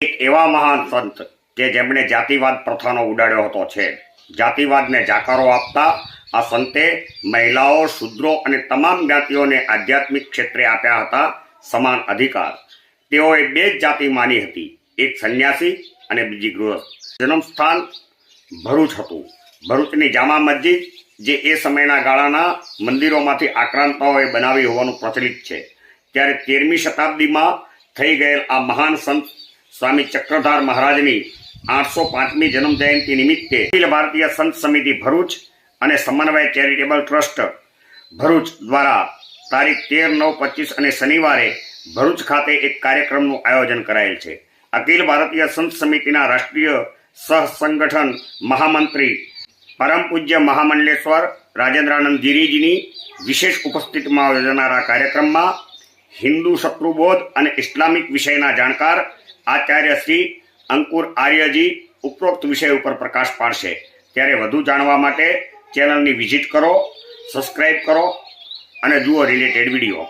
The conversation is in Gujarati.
એક એવા મહાન સંત કે જેમણે જાતિવાદ પ્રથાનો ઉડાડ્યો હતો છે. જાતિવાદને જાકારો આપતા આ સંતે મહિલાઓ, શૂદ્રો અને તમામ જ્ઞાતિઓને આધ્યાત્મિક ક્ષેત્રે આપ્યા હતા સમાન અધિકાર. તેઓએ બે જ જાતિ માની હતી, એક સંન્યાસી અને બીજી ગૃહસ્થ. જન્મસ્થાન ભરૂચ હતું. ભરૂચની જામા મસ્જિદ, જે એ સમયના ગાળાના મંદિરોમાંથી આક્રાંતાઓએ બનાવી હોવાનું પ્રચલિત છે. ત્યારે તેરમી શતાબ્દીમાં થઈ ગયેલ આ મહાન સંત સ્વામી ચક્રધાર મહારાજની આઠસો પાંચમી જન્મ જયંતિ નિમિત્તે અખિલ ભારતીય સંત સમિતિ ભરૂચ અને સમન્વય ચેરિટેબલ ટ્રસ્ટ ભરૂચ દ્વારા તારીખ તેર, નવ, પચીસ અને શનિવારે ભરૂચ ખાતે એક કાર્યક્રમનું આયોજન કરાયેલ છે. અખિલ ભારતીય સંત સમિતિના રાષ્ટ્રીય સહ સંગઠન મહામંત્રી પરમ પૂજ્ય મહામંડલેશ્વર રાજેન્દ્રાનંદ ગિરિજીની વિશેષ ઉપસ્થિતિમાં યોજાનારા કાર્યક્રમમાં હિન્દુ શત્રુબોધ અને ઇસ્લામિક વિષયના જાણકાર આચાર્ય શ્રી અંકુર આર્યજી ઉપરોક્ત વિષય ઉપર પ્રકાશ પાડશે. ત્યારે વધુ જાણવા માટે ચેનલની વિઝિટ કરો સબસ્ક્રાઈબ કરો અને જુઓ રિલેટેડ વીડિયો